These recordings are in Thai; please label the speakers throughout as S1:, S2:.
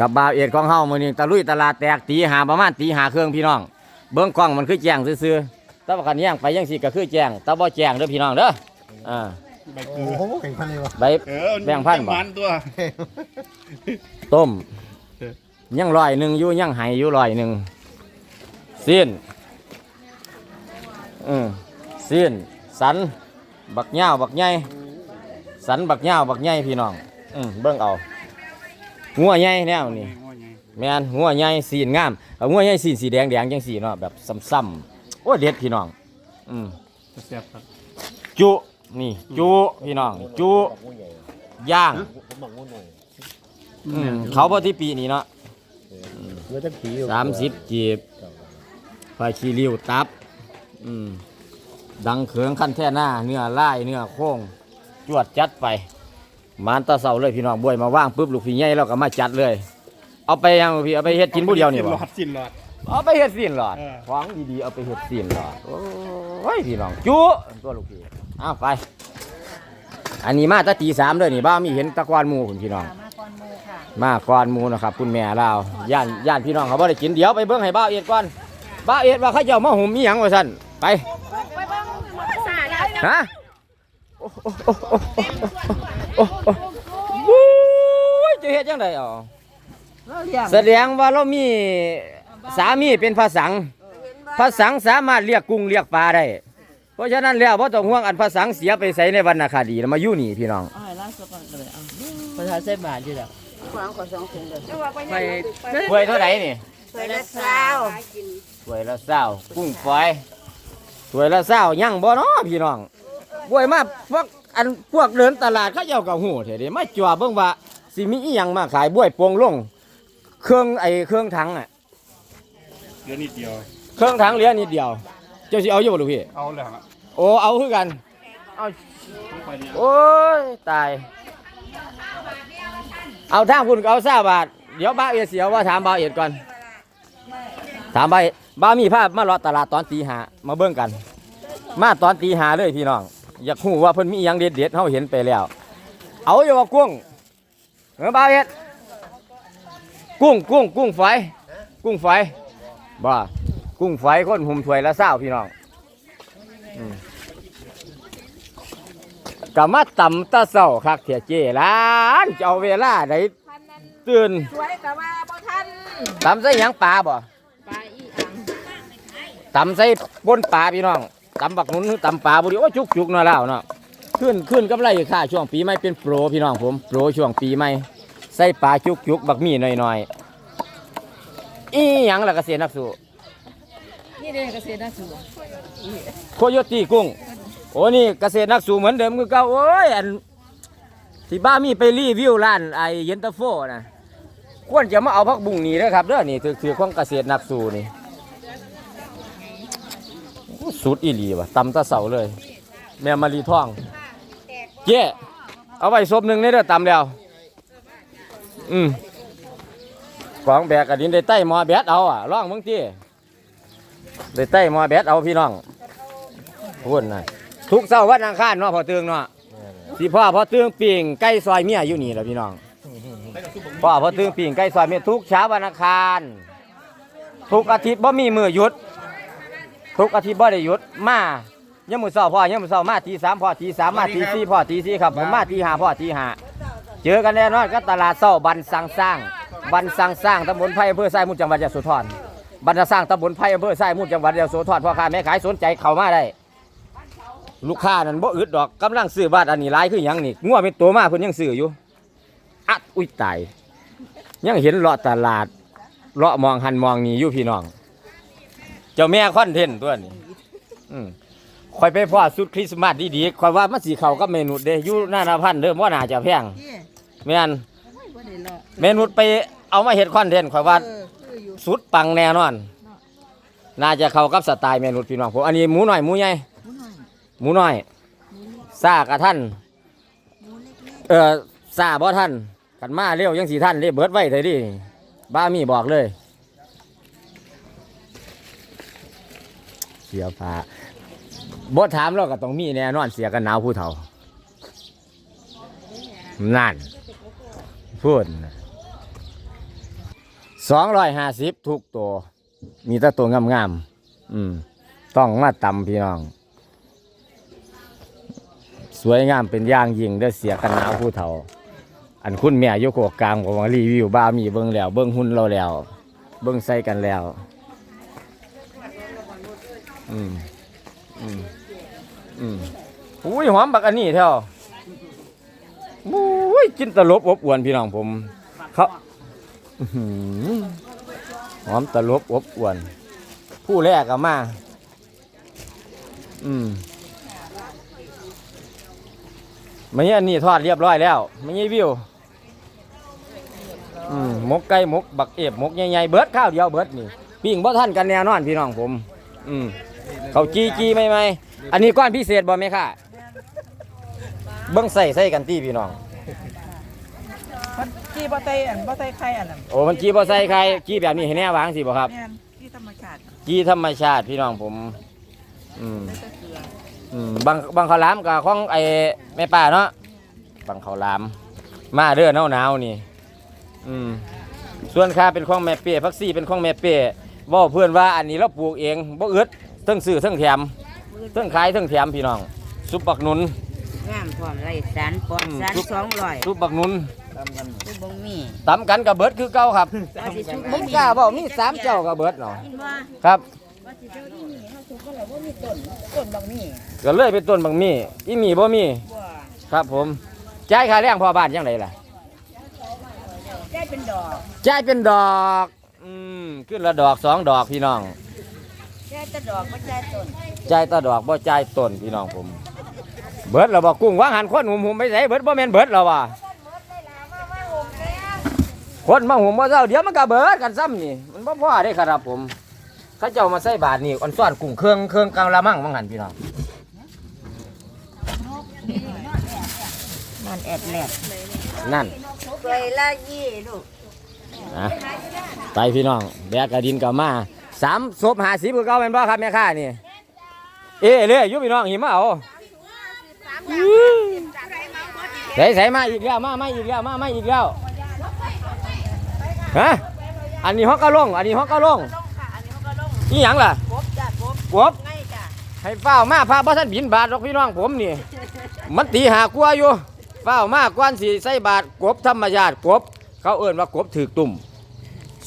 S1: กับบาวเอ็ดของเฮามื้อนี้ตะลุยตลาดแตกตีหาประมาณตีหาเครื่องพี่น้อง เบิ่งกล้องมันคือแจ้งซื่อๆแต่ว่าคันย่างไปจังซี่ก็คือแจ้งแต่บ่แจ้งเด้อพี่น้องเด้ออ่า
S2: ใบเก
S3: โอ้
S2: ลือ
S3: โหแข่งพันเลยวะ
S1: ใบ
S2: เออ
S1: แบ่งพันบ่
S2: มันตัว
S1: ต้ม
S2: เออ
S1: ยังร้อยหนึ่งอยู่ยังไห้อยู่ร้อยหนึ่งสิ้นอืมสิ้นสัน บักเหย้าบักใหญ่สันบักเหย้าบักใหญ่พี่น้องอืมเบิ่งเอา งัวใหญ่แนวนี้แม่นงัวใหญ่สีนงามเอางัวใหญ่สีนสีแดงแดงจังสีเนาะแบบซ้ำๆโอ้เด็ดพี่น้องอืม
S2: แซ่บครับ
S1: จุนี่จุพี่น้องจุย่าง
S3: ผมบังงูหน่อย
S1: อืมเขาพอที่ปีนี้เนาะ
S3: เมื่อตั้งปี
S1: สามสิบจีบไฟขี้ริ้วตับอืมดังเขืองขั้นแท่หน้าเนื้อไล่เนื้อโค้งจวดจัดไป มานตาเสาเลยพี่น้องบวยมาว่างปุ๊บลูกพี่ใหญ่เราก็มาจัดเลย เอาไปยังพี่เอาไปเฮ็ดกินผู้เดียวนี่
S2: หล
S1: บ่
S2: อดสิ้นหลอด
S1: เอาไปเฮ็ดสินหลอด
S2: เออ
S1: ของดีๆเอาไปเฮ็ดสินหลอดโอ้ยพี่น้องจุตัวลูกพี่เอาไป อันนี้มาแตะตีสามเลยนี่บ้ามีเห็นตะกวานหมูคุณพี่น้อง
S4: มาก่อนหมูค่ะ
S1: มาก่อนหมูนะครับคุณแม่เราย่านย่านพี่น้องเขาบ่ได้กินเดี๋ยวไปเบิ่งให้บ้าวเอ็ดก่อนบ้าวเอ็ดว่าเขาเจ้ามาหุ่มมีหยังว่าซั่นไป
S4: ไปเบิ่งภาษาได้
S1: ฮะ โอ้โอ้โอ้โอ้โอ้โอ้โอ้ยจะเฮ็ดจังไดอ๋อแสดงว่าเรามีสามีเป็นภาษังภาษังสามารถเรียกกุ้งเรียกปลาได้ เพราะฉะนั้นแล้วบ่ต้องห่วงอันภาษังเสียไปใส่ในวรรณคดีมาอยู่นี่พี่น้อง
S5: เอาให้ล่างสก่อนก็เลยเอาประชาใส่บาทอยู่แล้ว
S1: ไปถ้วยเท่าไหร่นี่
S4: ไปละสาว
S1: ถ้วยละเศร้ากุ้งฝอยถ้วยละเศร้ายังบ่เนาะพี่น้อง บวยมาพวกอันพวกเดินตลาดเขาเจ้าก็หูเถอะเดิมาจั่วเบิ่งว่าสิมีอีหยังมาขายบวยโปวงลง เครื่องไอ้เครื่องถังอะ
S2: เหลือนิดเดียว
S1: เครื่องถังเหลือนิดเดียว เจ้าสิเอาอยู่บ่ลูกพี่
S2: เอาแล้วฮะ
S1: โอ้เอาคือกัน
S2: ต้องไปเนี่ย
S1: โอ้ยตาย เอาทางคุณก็เอาซาบาท เดี๋ยวบ้าวเอเสียวว่าถามบ้าวเอ็ดก่อน ถามบ้าวเอ็ดบ้าวมีภาพมาเลาะตลาดตอนตีหามาเบิ่งกัน มาตอนตีหาเลยพี่น้อง อยากหูว่าเพิ่นมีอหยังเด็ดเด็ดๆเฮาเห็นไปแล้ว เอาอยู่ว่ากุ้งเออบ้าวเอ็ดกุ้งกุ้งกุ้งฝอยกุ้งฝอยบ่กุ้งฝอยคนหุ่มถ้วยละเศร้าพี่น้องก็มาต่ำตาเศร้าคักเถียเจร้านจะเอาเวลาไหนตื่น
S4: สวยกับว่าบ่ทัน
S1: ต่ำใส่หยังปลาบ่
S4: ปลาอีอัง
S1: ต่ำใส่บนปลาพี่น้อง ต่ำบักหนุนหรือต่ำปลาบุรีโอ้จุกจุกๆเนาะแล้วเนาะขึ้นขึ้นกำไรค่าช่วงปีใหม่เป็นโปรพี่น้องผมโปรช่วงปีใหม่ใส่ปลาจุกจุกๆบักมีหน่อยหน่อยๆอีหยังล่ะเกษตรนักสู้
S4: นี่เด้เกษตรนักสู่
S1: โคโยตีกุ้งโอ้นี่เกษตรนักสู้เหมือนเดิมคือเก่าโอ้ยอันที่บ้ามีไปรีวิวร้านไอเย็นตาโฟนะควรจะมาเอาพักบุ้งนี่นะครับเด้อนี่ถือถือของเกษตรนักสู้นี่โอ้ สุดอีหลีว่ะตำตะเสาเลย แม่มารีท่อง เจ๊เอาไว้ศพหนึ่งนี่เด้อตำแล้ว อืมของแบกกระดินได้ใต้หมอแบดเอาอะร่องมึงที่ได้ใต้หมอแบดเอาพี่น้องพูดนะทุกเสาร์วันอังคารเนาะพอเตืองเนาะสิพ่อพอเตืองปิ่งใกล้ซอยเมียอยู่นี่แหละพี่น้องพ่อพอตึงปิ่งไก่ซอยเมีทุกเช้าวันอังคารทุกอาทิตย์บ่มีมือหยุด ทุกอาทิตย์บ่ได้หยุดมายังมือเช้าพ่อยังมือเช้ามาทีสามพ่อทีสามมาทีสี่พ่อทีสี่ครับผมมาทีห้าพ่อทีห้าเจอกันแน่นอนก็ตลาดเช้าบันสังสร้างบันสังสร้างตำบลไผ่อำเภอไซมุนจังหวัดยะโสธรบันสร้างตำบลไผ่อำเภอไซมุนจังหวัดยะโสธรพ่อค้าแม่ขายสนใจเข้ามาได้ ลูกค้านั่นบ่อึดดอกกำลังซื้อบาทอันนี้หลายคือหยังนี่งัวเป็นตัวมาเพิ่นยังซื้ออยู่อัดอุ้ยตายยังเห็นเลาะตลาดเลาะมองหันมองนี่อยู่พี่น้อง เจ้าแม่คอนเทนต์ตัวนี้อืมคอยไปพ่อสุดคริสต์มาสดีๆคอยว่ามันสีเขากับเมนูเด้อยู่หน้านาพันเด้อว่าน่าจะแพง
S4: ที่
S1: แม่น
S4: บ่ได้เลาะ
S1: เมนูไปเอามาเห็ดคอนเทนต์คอยว่า
S4: เออคืออยู่
S1: สุดปังแน่นอน น่าจะเข้ากับสไตล์เมนูพี่น้องผมอันนี้หมูหน่อยหมูใหญ่หมูน้อยซากระท่านเออซาบ่ท่านกันมาเร็วยังสีท่านเด้เบิดไว้เลยดิบ้ามีบอกเลย เสียผ้าบ่ถามเราก็ต้องมีแน่นอนเสียกันหนาวผู้เฒ่า นั่น พูดนสองร้อยห้าสิบทุกตัว มีแต่ตัวงามๆอืม ต้องมาตำพี่น้อง สวยงามเป็นอย่างยิ่งเด้เสียกันหนาวผู้เฒ่า อันคุณแม่ยกโกกลางของว่ารีวิวบ้ามีเบิ่งแล้ว เบิ่งหุ่นเราแล้ว เบิ่งใส่กันแล้ว อืมอืมอืมอุ้ยหอมบักอันนี้เท่าอุ้ยกินตลบอบอวนพี่น้องผมเขาอือหือหอมตลบอบอวน ผู้แรกก็มา อืมมันอันนี้ทอดเรียบร้อยแล้วมันยี่วิวอืมหมกไก่มกบักเอบมกใหญ่ๆเบิร์ดข้าวเดียวเบิร์ดนี่ปิ้งบ่ท่านกันแน่นอนพี่น้องผม อืม เขาจีจีไหมไหมอันนี้ก้อนพิเศษบ่ไหมค่ะ เบิ้งใส่ใส่กันตีพี่น้อง
S6: มันจีบ่ใส่อันบ่ใส่ไข่อันนั้น
S1: โอ้มันจีบ่ใส่ใครจีแบบนี้ให้แน่วางสิบ่ครับ
S6: แม่นที่ธรรมชาติ
S1: จีธรรมชาติพี่น้องผมอืมอืมบางบางข้าวหลามกับของไอ้แม่ป้าเนาะบางข้าวหลาม มาเด้อหนาวหนาวๆนี่ อืมส่วนข้าเป็นของแม่เป้พักซี่เป็นของแม่เป้เว่าเพื่อนว่าอันนี้เราปลูกเองบ่อึดเทั้งซื้อเทั้งแถมเทั้งขายเทั้งแถมพี่น้อง ซุปบักหนุน
S5: งามพร้อมไรสารปลอด
S1: อืม
S5: สารสองร้อย
S1: ซุปบักหนุน
S5: คือบงมี
S1: ตำกันกับเบิดคือเก่าครับ
S5: ว่าสิชุบ
S1: ผมกล้าบอกมีสามเจ้ากับเบิดเนาะ
S5: กินว่า
S1: ครับ
S5: ว่าสิเจ้าที่มีเฮาชุบก็แล้วบ่มีต้นต้นบางมี
S1: ก็เลยเป็นต้นบางมีอีมีบ่มี
S5: บ่
S1: ครับผมจ่ายค่าแรงพ่อบ้านยังไงล่ะ
S5: ได้เป็นดอก
S1: จ่ายเป็นดอก อืมขึ้นละดอกสองดอกพี่น้อง
S5: ได้แต่ดอกบ่ได้ต้น
S1: จ่ายแตาดอกบ่จ่ายต้นพี่น้องผม เบิดเราบอกกุ้งวางหันคนหุ่มหุ่มไปใส่เบิดบ่แม่นเบิดเราว่ะคนมาหุ่มบ่เจ้าเดี๋ยวมันก็เบิดกันซ้ำนี่มันบ่พอได้ครับผมเขาเจ้ามาใส่บาทนี่อ่อนซ้อนกุ้งเครื่องเครื่องกลางละมั่งบางหันพี่น้อง
S5: มันแอดแลด
S1: นั่น
S5: เคยละยี่ลูก
S1: นะไปพี่น้องแบกกระดินกับมา สามศพหาสีคือเก่าเป็นบ่ครับแม่ค้านี่เอ้เลยอยุพี่น้องหิมเอาใส่ใส่มาอีกแล้วมามาอีกแล้วมามาอีกแล้วฮะอันนี้ฮอกกะลงอันนี้ฮอกกะลงนี่หยังล่ะ
S5: กบจ้ะกบ
S1: กบ
S5: ไงจ้ะ
S1: ให้เฝ้าวมาพาบ่ท่านบินบาทหรอกพี่น้องผมนี่มันตีหากลัวอยู่เฝ้าวมากวนสิใส่บาทกบธรรมชาติกบ เขาเอิ่นว่ากบถือตุ่ม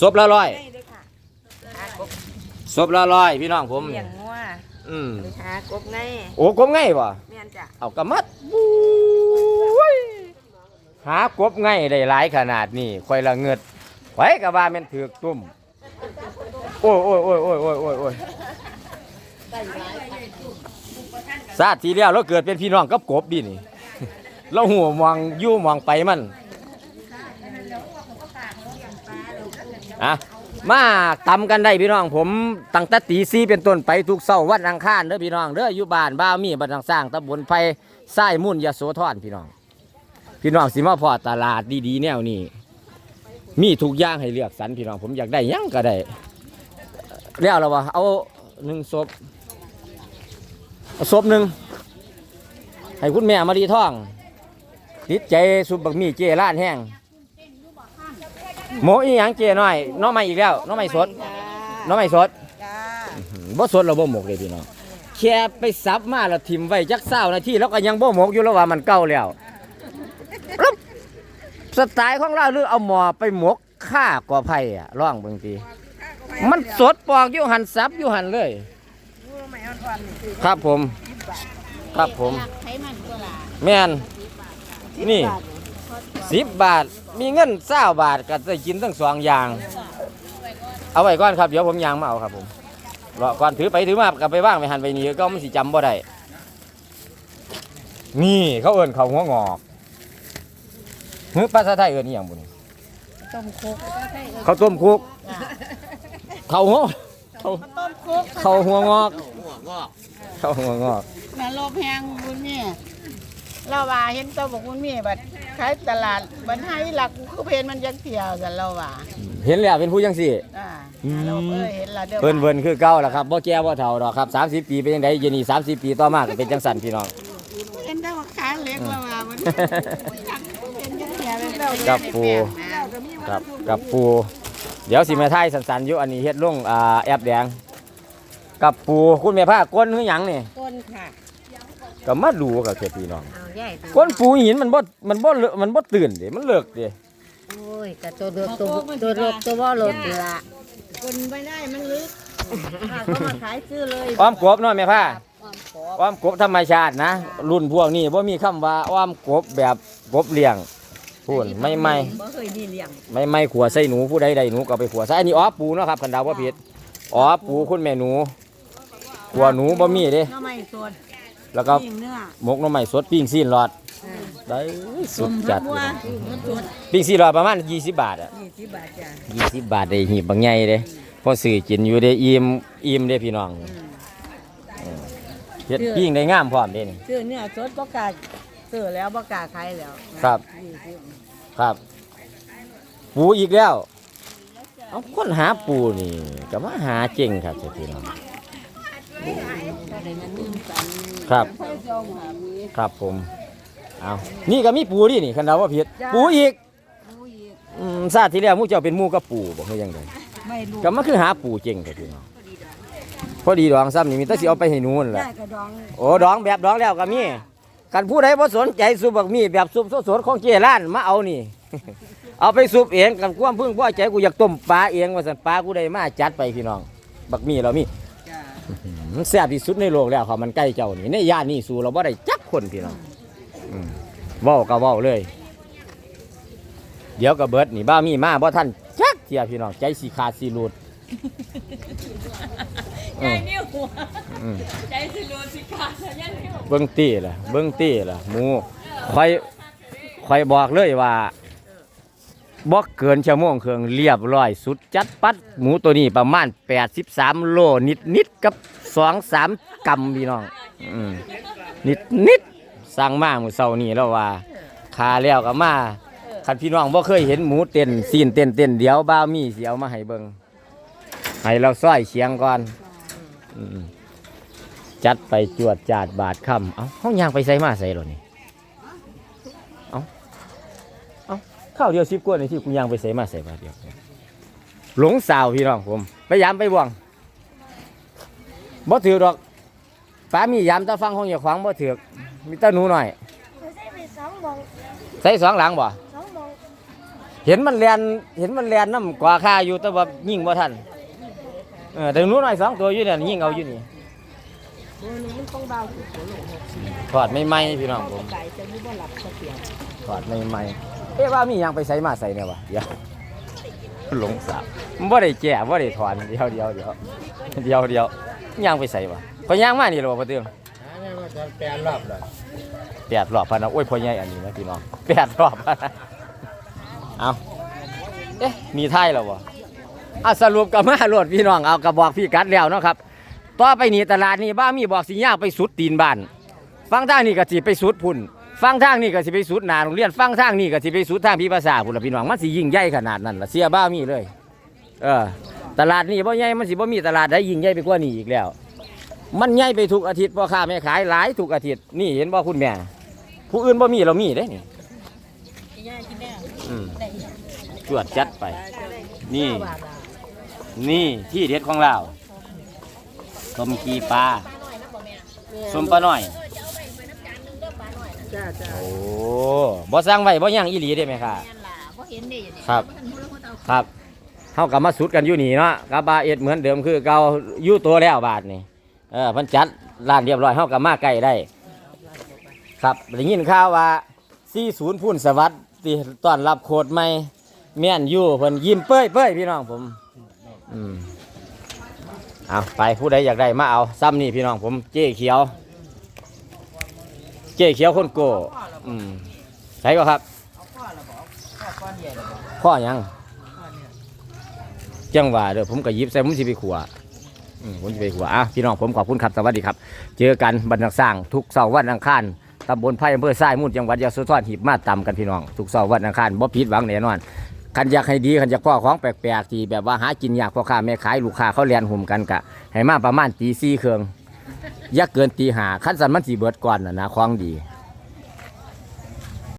S1: ศพละร้อย
S5: ไงด้วยค่ะหากบ
S1: ศพละร้อยพี่น้องผม
S5: เลี้
S1: นี่
S5: ยงงัว
S1: อืม
S5: ไปหากบไง
S1: โอ้กบไงบ่
S5: แม่นจ้ะ
S1: เอากระมัดบู๊ยหากบไงได้หลายขนาดนี้ค่อยละเงิดไว้กับว่าแมันถือกตุ่มโอ้ยโอ้ยโอ้ยโอ้ยโอ้ยโอ้ยโอ้ยซาดทีเดียวเราเกิดเป็นพี่น้องกับกบดินี่ เราหัวมองอยู่มองไปมันอะ มาตำกันได้พี่น้อง ผมตั้งแต่ตีซีเป็นต้นไปทุกเสาร์วันอังคารเด้อพี่น้องเด้ออยู่บ้านบ้ามีบ้านทางสร้างตำบลไผ่ไส้มุ่นยโสธรพี่น้อง พี่น้องสิมาพอตลาดดีๆแนวนี้มีทุกอย่างให้เลือกสรรพี่น้องผมอยากได้ยังก็ได้แล้วเราว่าเอาหนึ่งศพศพหนึ่งให้คุณแม่มารีท่องติดใจสุบบักมีเจร้านแห้ง หมูอีหยังเจน้อยน้องใหม่อีกแล้วน้องใหม่สดน้องใหม่สด
S6: จ้า
S1: อืมบ่สดเราบ่หมกเลยพี่น้องแค่ไปซับมาแล้วทิมไว้จักเศร้านาทีแล้วก็ยังบ่หมกอยู่แล้วว่ามันเก่าแล้วแล้วสไตล์ของเราหรือเอาหมอไปหมกข้ากอไผ่อะร่องเบางทีมันสดปอกอยู่หันซับอยู่หันเลย
S6: รู้ไหมอ่อนๆนี่คือ
S1: ครับผม ครับผม
S5: ใช้มันตัวละ
S1: แม่นนี่ สิบบาท มีเงินเศร้าบาทก็จะกินทั้งสองอย่าง เอาไว้ก่อนครับ เดี๋ยวผมยางมาเอาครับผมรอก่อนถือไปถือมากลับไปว่างไปหันไปนี่ก็มันสิจำบ่ได้ นี่เขาเอิ้นเขาหัวงอกเฮ้ยภาษาไทยเอิ้นอหย่างบุญ
S5: ต้มคุก
S1: เขาต้มคุก เขาหัวเขา
S6: ต้มคุก
S1: เขาหัวงอกเขาหัวงอก
S6: น่ะโลบแพงบุญนี่ เราว่าเห็นตัวบอกบุญมีบัดขายตลาดบันให้หลักคือเพนมันยังเที่ยวกันเราว่า
S1: เห็นแล้วเป็นผู้ยังสี่
S6: อ่า
S1: อืม
S6: เราเอ้ยเห็นและเด้อ
S1: เพิ่นเพิ่นคือเก่าแล้วครับบ่แก่บ่เฒ่าดอกครับ 30 ปีเป็นจังไดเดี๋ยวนี้30 ปีต่อมาก็เป็นจังสั่นพี่น้อง
S6: เห็นแต่ว่าขาเล็กเราว่ามันเป็นยังเที่ยวเป็นเรา
S1: กับปู
S6: เราก็มี
S1: ครับกับปู เดี๋ยวสิแม่ท้ายสันๆอยู่อันนี้เฮ็ดลงอ่าแอปแดง กับปูคุณแม่ผ้าก้นคือหยังนี่
S5: ต้นค่ะ
S1: ก็มาดูกับเจ้าพี่น้อง
S5: เอาใหญ่ตัว
S1: ก้นปูหินมันบ่มันบ่เลอะมันบ่ตื่นเดิมันเลิกเดิ
S5: โอ้ยแต่ตัวเลือกตัวตัวเลือกตัวว่าหลดละ
S6: คนไม่ได้มันลึกเขามาขายซื้อเลย
S1: อ้อมกบเนาะแม่ผ้า
S5: ความขอ
S1: อ้อมกบธรรมชาตินะ รุ่นพวกนี้บ่มีคำว่าอ้อมกบแบบกบเลี้ยงพูนไม่ไม่
S6: บ่เคยดีเลี้ยง
S1: ไม่ไม่ขัวใส่หนูผู้ใดใดหนูก็เอาไปขัวใส่อันนี้อ๋อปูเนาะครับคันดาวบ่ผิดอ๋อปูคุณแม่หนูขัวหนูบ่มีเด้
S6: น้ำไม่สด
S1: แล้วก็
S6: ปิ้งเนื้อ
S1: หมกหน่อไม้สดปิ้งซีนหลอดได้สุดจัด
S6: บัว
S1: เลยปิ้งซีนหลอดประมาณ 20 บาทอะ
S6: ยี่สิบบาทจ้ะ
S1: 20 บาทได้หีบบางใหญ่เด้พอซื้อกินอยู่ได้อิ่มอิ่มเด้พี่น้องเออเฮ็ดปิ้งได้งามพร้อมเด้นี่
S6: ซื้อเนื้อสดบ่กล้าซื้อแล้วบ่กล้าขายแล้ว
S1: ครับ
S6: ยี่สิบ
S1: ครับ ปูอีกแล้ว เอาคนหาปูนี่ก็มาหาเจ๋งครับเจ้าพี่น้อง ครับ ครับผม เอานี่ก็มีปูดินี่คันเราว่าผิด ปูอีกอืมซาดที่แล้วหมูเจ้าเป็นหมูกับปูบอกให้ยังไง
S6: ไม่รู้
S1: ก็มาคือหาปูเจ๋งครับพี่น้องพอดีดองซ้ำนี่มีแต่สิเอาไปให้หนูนั่นแหละ
S6: ได้กระดอง
S1: โอ้ดองแบบดองแล้วก็มีกันผู้ใดบ่สนใจซุปบักมีแบบซุปสดๆของเจร้านมาเอานี่ เอาไปซุปเองกันความพึ่งพ่อใจกูอยากต้มปลาเองว่าสันปลากูได้มาจัดไปพี่น้อง บักมีเรามี
S6: จ้ะ
S1: มันแซ่บที่สุดในโลกแล้วครับมันใกล้เจ้านี่ในย่านนี่สู่เราบ่ได้จักคนพี่น้องอืมเว้าก็เว้าเลย เดี๋ยวก็เบิดนี่บ้ามีมาบ่ท่านจักเทียพี่น้องใจสีขาดสีหลุดใจนิ้วใจสิหลุดสิขาดเบิ่งตี้ล่ะเบิ่งตี้ล่ะหมูคอยคอยบอกเลยว่า บ่เกินชั่วโมงเครื่องเรียบร้อย สุดจัดปัดหมูตัวนี้ประมาณ 83 โลนิดนิดกับ 2-3กำพี่น้องอนิดนิดๆสั่งมามื้อเช้านี้แล้วว่าคาแล้วก็มาคันพี่น้องบ่เคยเห็นหมูเต้นซีนเต้นเต้นเดี๋ยวบ้ามีเสิเอามาให้เบิงให้เราซ้อยเสียงก่อนอจัดไปจวดจาดบาดคำเอ้าห้องยางไปใส่มาใส่หรอนี่เอ้าเอ้า ข้าวเดียวสิบกว่าในที่กูยางไปใส่มาใส่บาทเดียวหลงสาวพี่น้องผมพยายามไปบ่วงบ่ถือดอกป้ามียามตาฟังห้องอย่าขวางบ่ถือกมีแตาหนูหน่อย
S5: ใส่ไปสองมอง
S1: ใส่สองหลังบ่
S5: สองมอง
S1: เห็นมันแลนเห็นมันแลนน้ำกว่าค่าอยู่แต่ว่ายิงบ่ทันเออแต่หนูหน่อยสองตัวอยู่เนี่ยยิงเอาอยู่นี่ถอดไม่ไหมพี่น้องผม
S6: ไก่จะไม่บ่หลับเขาเสียง
S1: ถอดไม่ไหม เอ๊ะว่ามีหยังไปใส่มาใส่เนี่ยวะเดี๋ยวหลงสาบมันบ่ได้แก่บ่ได้ถอนเดียวเดียวเดียวเดียวเดียวย่างไปใส่วะพอย่างมานี่เหรอบ่เตือง
S3: หาได้มาจะแปลรอบเลย
S1: แปดรอบพันนะโอ้ยพ่อใหญ่อันนี้นะพี่น้องแปดรอบพันนะเอาเอ๊ะมีไทยแล้ววะอะสรุปกับมาโหลดพี่น้องเอากระบอกพี่กัดแล้วเนาะครับต่อไปนี่ตลาดนี่บ้ามีบอกสิย่างไปสุดตีนบ้านฟังทางนี่ก็สิไปสุดพุ่น ฟังทางนี่ก็สิไปสุดหนาโรงเรียนฟังทางนี่ก็สิไปสุดทางพี่ภาษาพุ่นละพี่น้องมันสิยิ่งใหญ่ขนาดนั้นละเสียบ้ามีเลย เออ ตลาดนี่บ่ใหญ่มันสิบ่มีตลาดได้ยิ่งใหญ่ไปกว่านี้อีกแล้ว มันใหญ่ไปทุกอาทิตย์พ่อค้าแม่ขายหลายทุกอาทิตย์นี่เห็นบ่คุณแม่ ผู้อื่นบ่มีเรามีเด้นี่อืมจวดจัดไป นี่ นี่ที่เด็ดของเราต้มกีปลาส้มปลาหน่อย
S6: จ้าจ้า
S1: โอ้บ่สร้างไว้บ่ย่างอีหลีได้ไหมค่ะ
S5: บ่เห็นดิ
S1: ครับครับเฮากับมาสุดกันอยู่นี่เนาะกับบาเอ็ดเหมือนเดิมคือเก่าอยู่ตัวแล้วบาทนี่เออเพันจัดร้านเรียบร้อยเฮากับมาใกล้ได้ ครับได้ยินข่าวว่า40พุ่นสวัสดีต้อนรับโคตรใหม่แม่นอยู่เพิ่นยิ้มเป้ยเป้ยพี่น้องผมอืมเอาไปผู้ใดอยากได้มาเอาซ้ำนี่พี่น้องผมเจ๊เขียว เจ๊เขียวคนโก้อืมใช่ก็ครับข้อยังจังหว่าเด้อผมก็ยิบใส่ผมสิไปขัวผมสิไปขัวอะพี่น้องผมขอบคุณครับสวัสดีครับ เจอกันบรรณาสร้างทุกเสาร์วันอังคารตำบลไผ่อำเภอทรายมุ่นจังหวัดยะโสธรหีบมาต่ำกันพี่น้องทุกเสาร์วันอังคารบ่ผิดหวังแน่นอนคันอยากให้ดีคันอยากพ่อของแปลกๆที่แบบว่าหากินยากพ่อค้าแม่ขายลูกค้าเขาเรียนหุ่มกันกะให้มาประมาณตีสี่เครื่อง อย่าเกินตีหาขั้นสันมันสีเบิดก่อนนะนะคล้องดี